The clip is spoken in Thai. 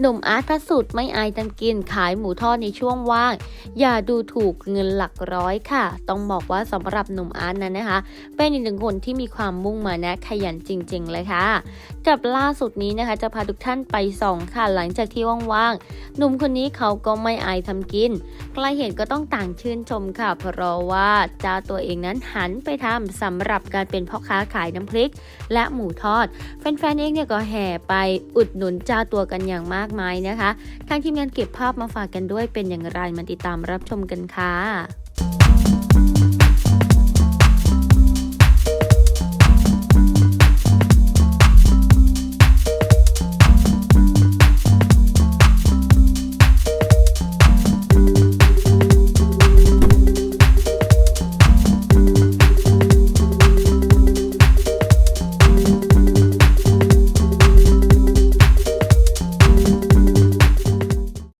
หนุ่มอาร์ตพระสุดไม่อายทำกินขายหมูทอดในช่วงว่าง อย่าดูถูกเงินหลักร้อยค่ะ ต้องบอกว่าสำหรับหนุ่มอาร์ตนั้นนะคะ เป็นอีกหนึ่งคนที่มีความมุ่งมานะขยันจริง ๆ เลยค่ะ กับล่าสุดนี้นะคะจะพาทุกท่านไปส่องค่ะ หลังจากที่ว่างๆหนุ่มคนนี้เขาก็ไม่อายทำกินใครเห็นก็ต้องต่างชื่นชมค่ะ เพราะว่าเจ้าตัวเองนั้นหันไปทำสำหรับการเป็นพ่อค้าขายน้ำพริก และหมูทอดแฟนๆเองเนี่ยก็แห่ไปอุดหนุนเจ้าตัวกันอย่างมากากมายนะคะ ทางทีมงานเก็บภาพมาฝากกันด้วยเป็นอย่างไรมาติดตามรับชมกันค่ะ